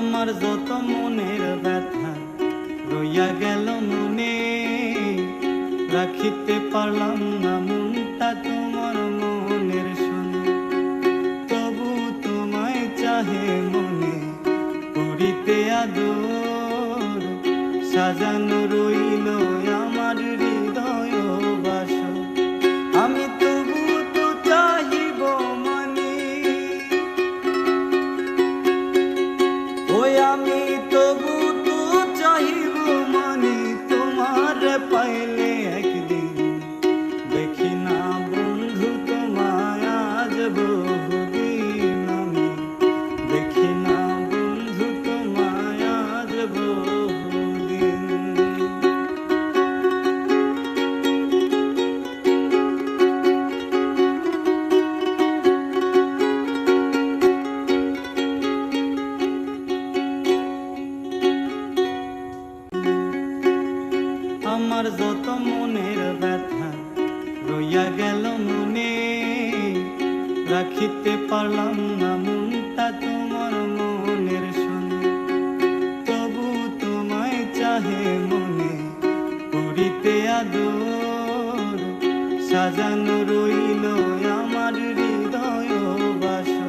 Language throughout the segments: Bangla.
আমার যত মনের ব্যথা রইয়া গেল মনে। রাখিতে পারলাম না মনটা তোমার মনের সঙ্গে তবু তোমায় চাহে মনে করিতে আদর। সাজানো রইল তোমার পাইলে একদিন দেখি না বন্ধু তোমায় আজ বহুদিন। যত মনের ব্যথা রইয়া গেল মনে, রাখিতে পারলাম না মনটা তোমার মনের শোনে তবু তোমায় চাহে মনে, করিতে আদর, সাজানো রইল আমার হৃদয় বাস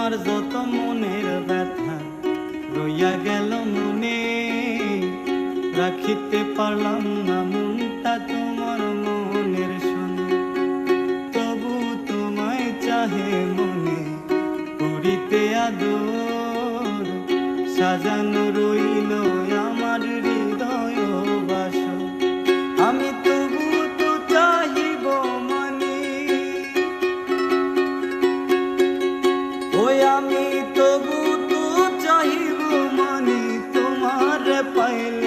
আমার যত মনের ব্যথা রইয়া গেল মনে। রাখিতে পারলাম না মনটা তোমার মনের শুনে তবু তোমায় চাহে মনে করিতে আদর। সাজানো রইল পাইলে